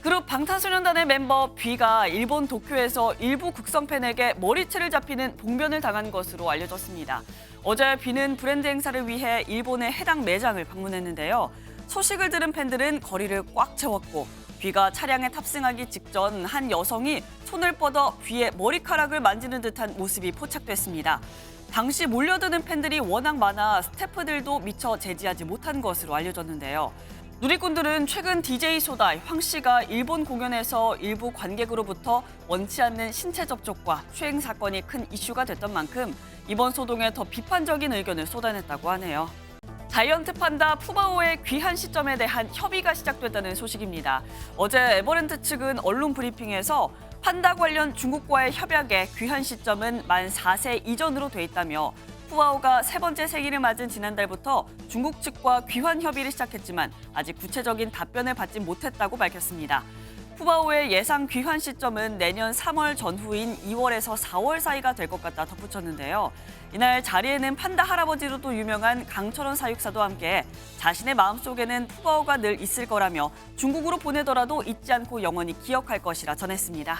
그룹 방탄소년단의 멤버 뷔가 일본 도쿄에서 일부 국성 팬에게 머리채를 잡히는 봉변을 당한 것으로 알려졌습니다. 어제 뷔는 브랜드 행사를 위해 일본의 해당 매장을 방문했는데요. 소식을 들은 팬들은 거리를 꽉 채웠고 뷔가 차량에 탑승하기 직전 한 여성이 손을 뻗어 뷔의 머리카락을 만지는 듯한 모습이 포착됐습니다. 당시 몰려드는 팬들이 워낙 많아 스태프들도 미처 제지하지 못한 것으로 알려졌는데요. 누리꾼들은 최근 DJ 소다 황 씨가 일본 공연에서 일부 관객으로부터 원치 않는 신체 접촉과 추행 사건이 큰 이슈가 됐던 만큼 이번 소동에 더 비판적인 의견을 쏟아냈다고 하네요. 자이언트 판다 푸바오의 귀한 시점에 대한 협의가 시작됐다는 소식입니다. 어제 에버랜드 측은 언론 브리핑에서 판다 관련 중국과의 협약의 귀한 시점은 만 4세 이전으로 돼 있다며 푸바오가 세 번째 생일을 맞은 지난달부터 중국 측과 귀환 협의를 시작했지만 아직 구체적인 답변을 받지 못했다고 밝혔습니다. 푸바오의 예상 귀환 시점은 내년 3월 전후인 2월에서 4월 사이가 될 것 같다 덧붙였는데요. 이날 자리에는 판다 할아버지로도 유명한 강철원 사육사도 함께 자신의 마음속에는 푸바오가 늘 있을 거라며 중국으로 보내더라도 잊지 않고 영원히 기억할 것이라 전했습니다.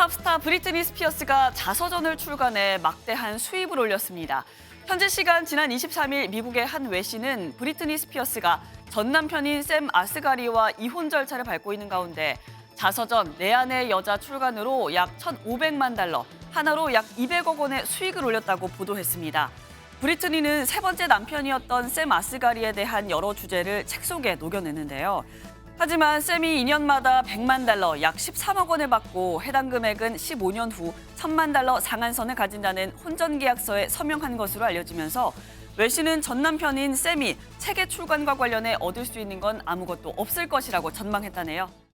팝스타 브리트니 스피어스가 자서전을 출간해 막대한 수입을 올렸습니다. 현재 시간 지난 23일 미국의 한 외신은 브리트니 스피어스가 전 남편인 샘 아스가리와 이혼 절차를 밟고 있는 가운데 자서전 내 안의 여자 출간으로 약 1,500만 달러, 하나로 약 200억 원의 수익을 올렸다고 보도했습니다. 브리트니는 세 번째 남편이었던 샘 아스가리에 대한 여러 주제를 책 속에 녹여냈는데요. 하지만 샘이 2년마다 100만 달러, 약 13억 원을 받고 해당 금액은 15년 후 1000만 달러 상한선을 가진다는 혼전 계약서에 서명한 것으로 알려지면서 외신은 전 남편인 샘이 책의 출간과 관련해 얻을 수 있는 건 아무것도 없을 것이라고 전망했다네요.